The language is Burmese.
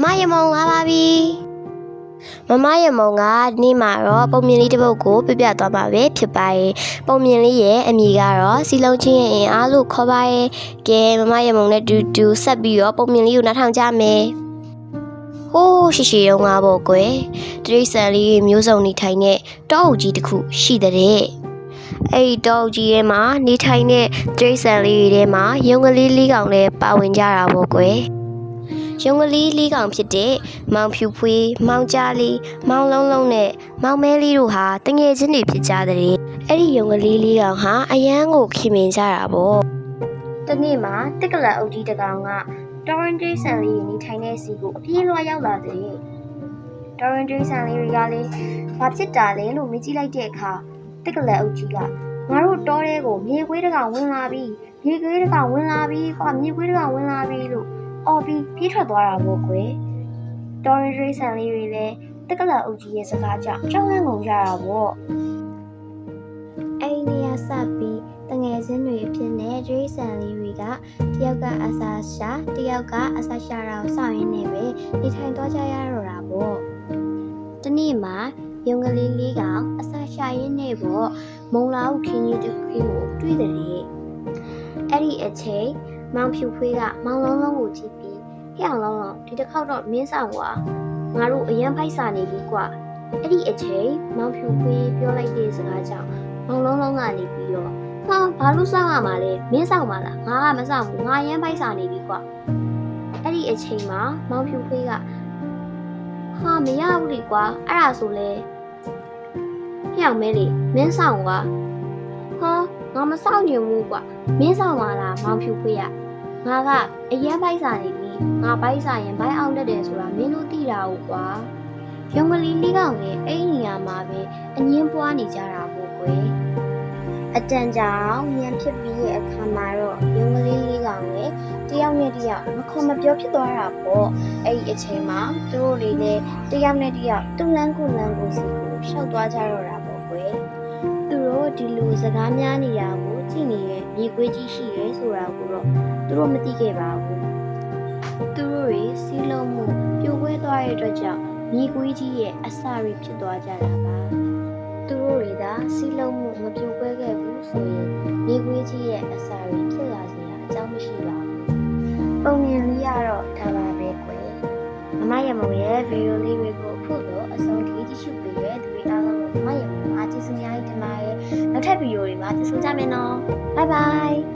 မယမုံလာပါပြီမမယမုံကဒီနေ့မှာတော့ပုံမြင်လေးတစ်ပုဒ်ကိုပြပြသွားမှာပဲဖြစ်ပါရဲ့ပုံမြင်လေးရဲ့အမည်ကတော့စီလုံးချင်းရဲ့အင်အားလို့ခေါ်ပါရဲ့ကဲမမယမုံနဲ့တူတူဆက်ပြီးတော့ပုံမြင်လေးကိုနားထောင်ကြမယ်ဟိုးရှိရှိရုံးကားပေါ့ကွယ်တရိษံလေးမျိုးစုံနေထိုင်တဲ့တောအုပ်ကြီးတစ်ခုရှိတဲ့အဲ့ဒီတောအုပ်ကြီးထဲမှာနေထိုင်တဲ့တရိษံလေးတွေထဲမှာရုံကလေးလေးကောင်လည်းပါဝင်ကြတာပေါ့ကွယ် ရုံကလေးလေးကောင်ဖြစ်တဲ့မောင်ဖြူဖွေးမောင်ကြားလေးမောင်လုံးလုံးနဲ့မောင်မဲလေးတို့ဟာတငယ်ချင်းတွေဖြစ်ကြတဲ့အဲ့ဒီရုံကလေးလေးကောင်ဟာအရန်ကိုခင်မင်ကြတာပေါ့တနေ့မှာတက်ကလအုပ်ကြီးတစ်ကောင်ကတော်ရင်ဂျေးဆန်လေးနေထိုင်တဲ့စီကိုအပြေးလွှားရောက်လာတဲ့တော်ရင်ဂျေးဆန်လေးတွေကလည်းဘာဖြစ်တာလဲလို့မေးကြည့်လိုက်တဲ့အခါတက်ကလအုပ်ကြီးကငါတို့တောထဲကိုမြေခွေးတစ်ကောင်ဝင်လာပြီမြေခွေးတစ်ကောင်ဝင်လာပြီကွာမြေခွေးတစ်ကောင်ဝင်လာပြီလို့ အော်ပြီးပြေးထွက်သွားတာပေါ့ကွယ်တော်ရင်ရိတ်ဆန်လေးတွေလည်းတက်ကလာအုပ်ကြီးရဲ့စကားကြောင့်ကြောက်လန့်ကုန်ကြတာပေါ့အဲ့ဒီနေရာဆက်ပြီးတငယ်ချင်းတွေအဖြစ်နဲ့ရိတ်ဆန်လေးတွေကတယောက်ကအစာရှာတယောက်ကအစာရှာတာကိုစောင့်ရင်းနေပဲနေထိုင်သွားကြရတော့တာပေါ့တနေ့မှာရုံကလေးလေးကအစာရှာရင်းနေပေါ့မုံလာဦးခင်းကြီးတစ်ခွေးကိုတွေ့တယ်အဲ့ဒီအချိန် မောင်ဖြူဖွေးကမောင်လုံးလုံးကိုကြည့်ပြီးဟဲ့အောင်လုံးလုံးဒီတစ်ခေါက်တော့မင်းဆောင်ကွာငါတို့အရန်ဖိုက်စာနေပြီကွာအဲ့ဒီအချိန်မောင်ဖြူဖွေးပြောလိုက်တဲ့စကားကြောင့်မောင်လုံးလုံးကနေပြီးတော့ဟာဘာလို့စောင့်ရမှာလဲမင်းဆောင်ပါလားငါကမဆောင်ဘူးငါအရန်ဖိုက်စာနေပြီကွာအဲ့ဒီအချိန်မှာမောင်ဖြူဖွေးကဟာမရဘူးလေကွာအဲ့ဒါဆိုလဲဟဲ့အောင်မဲလေမင်းဆောင်ကွာဟာငါမဆောင်ညင်ဘူးကွာ မင်းဆောင်ပါလားမောင်ဖြူဖွေးရငါကအရန်ပိုက်စာနေပြီငါပိုက်စာရင်ဘိုင်းအောင်တက်တယ်ဆိုတာမင်းတို့သိတာဟုတ်ကွာရုံကလေးလေးကောင်လည်းအဲ့ဒီနေရာမှာပဲအငင်းပွားနေကြတာပေါ့ကွယ်အတန်ကြောင်ညံဖြစ်ပြီးရဲ့အခါမှာတော့ရုံကလေးလေးကောင်လည်းတယောက်နဲ့တယောက်မခေါ်မပြောဖြစ်သွားတာပေါ့အဲ့ဒီအချိန်မှာသူတို့လေးလည်းတယောက်နဲ့တယောက်တူလန်းကူလန်းကူစီကိုရှောက်သွားကြတော့တာပေါ့ကွယ်သူ တို့ဒီလိုစကားများနေရကိုကြည့်နေတဲ့မြေခွေးကြီးရှိရဲဆိုတာကိုတော့သူတို့မသိခဲ့ပါဘူးသူတို့တွေစီးလုံးမှုပြိုကွဲသွားတဲ့အတွက်ကြောင့်မြေခွေးကြီးရဲ့အစာတွေဖြစ်သွားကြတာပါသူတို့တွေသာစီးလုံးမှုမပြိုကွဲခဲ့ဘူးဆိုရင်မြေခွေးကြီးရဲ့အစာတွေဖြစ်လာစရာအကြောင်းမရှိပါဘူးပုံမြင်လေးရတော့ဒါပါပဲကွယ်မမရမုံရဲ့ဗီဒီယိုလေး တွေအားလုံးကိုမမရမုံအားကျေးဇူးများကြီးတင်ပါတယ်နောက်ထပ်ဗီဒီယိုတွေမှာပြန်ဆုံကြမယ်နော်ဘိုင်ဘိုင်